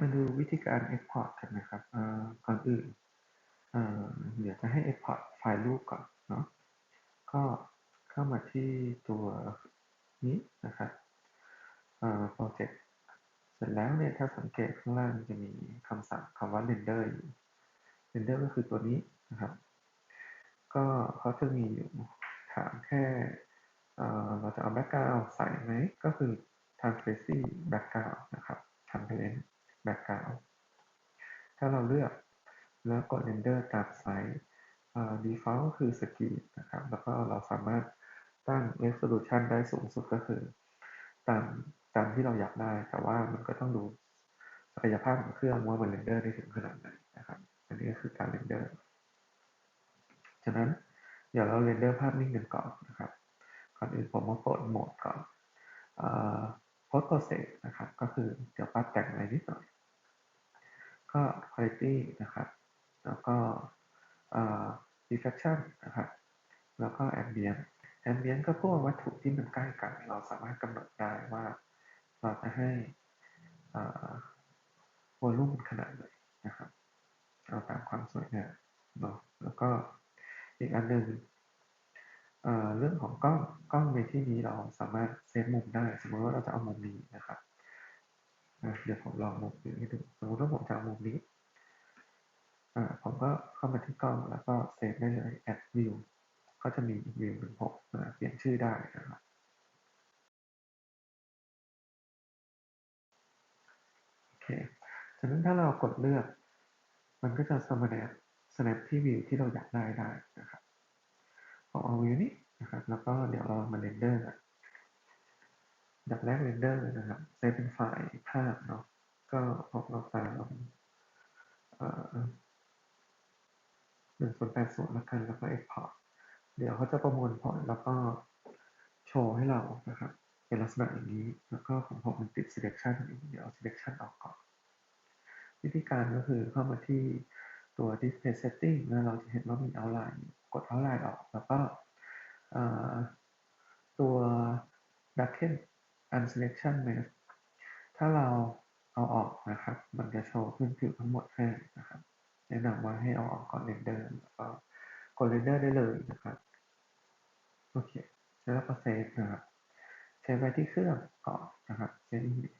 มาดูวิธีการ Export กันนะครับก่อนอื่นอ่าเดี๋ยวจะให้ Export ไฟล์รูปก่อนเนาะ ก็เข้ามาที่ตัวนี้นะครับอ่า Project เสร็จแล้วเนี่ยถ้าสังเกตข้างล่างจะมีคำสั่งคำว่า render อยู่ render ก็คือตัวนี้นะครับ ก็เขาจะมีอยู่ถามแค่เราจะเอา background ใส่ไหม ก็คือ transparency background นะครับ transparent ถ้าเราเลือกแล้วกด render ตามไซส์ default ก็คือ screen นะครับ แล้วก็เราสามารถตั้ง resolution ได้สูงสุดก็คือ ตามตามที่เราอยากได้ แต่ว่ามันก็ต้องดูศักยภาพของเครื่องว่ามันเรนเดอร์ได้ถึงขนาดไหนนะครับ อันนี้ก็คือการเรนเดอร์ฉะนั้นเดี๋ยวเราเรนเดอร์ภาพนิ่งกันก่อนนะครับ ก่อนอื่นผมมาเปิดโหมดก่อน post process นะครับ ก็คือเดี๋ยวปัดแต่งอะไรนิดหน่อย ก็ quality นะครับ แล้วก็ reflection นะครับ แล้วก็ ambient ambient ก็พวกวัตถุที่มันใกล้กัน เราสามารถกำหนดได้ว่าเราจะให้วอลลุ่มขนาดไหนนะครับเอาตามความสวยงามเนาะแล้วก็อีกอันหนึ่งเรื่องของกล้องกล้องในที่นี้เราสามารถเซตมุมได้ สมมติว่าเราจะเอามุมนี้นะครับ เดี๋ยวผมลองมุมนี้ให้ดูสมมติว่าผมจะเอามุมนี้ผมก็เข้ามาที่กล้องแล้วก็เซฟได้เลย add view ก็จะมีวิวหนึ่งหกเปลี่ยนชื่อได้นะครับโอเคจากนั้นถ้าเรากดเลือก มันก็จะ snap snap ที่วิวที่เราอยากได้ได้นะครับผมเอาวิวนี้นะครับ แล้วก็เดี๋ยวเรามาเรนเดอร์กัน ดับแรกเรนเดอร์นะครับเซฟเป็นไฟล์ภาพเนาะก็ผมเอาตามหนึ่งส่วนแปดส่วนละกันแล้วก็ export เดี๋ยวเขาจะประมวลผลแล้วก็โชว์ให้เรานะครับ เป็นลักษณะอย่างนี้ แล้วก็ของผมมันติด selection เดี๋ยว selection ออกก่อน วิธีการก็คือเข้ามาที่ตัว display setting แล้วเราจะเห็นว่ามี outline กด outline ออก แล้วก็ตัว darken unselection mask ถ้าเราเอาออกนะครับ มันจะโชว์ขึ้นผิวทั้งหมดให้นะครับ แนะนำว่าให้เอาออกก่อนเรนเดอร์แล้วก็กดเรนเดอร์ได้เลยนะครับ โอเค แล้วก็เซฟนะครับ เซฟไว้ที่เครื่องก่อนนะครับเซฟอิมเมจ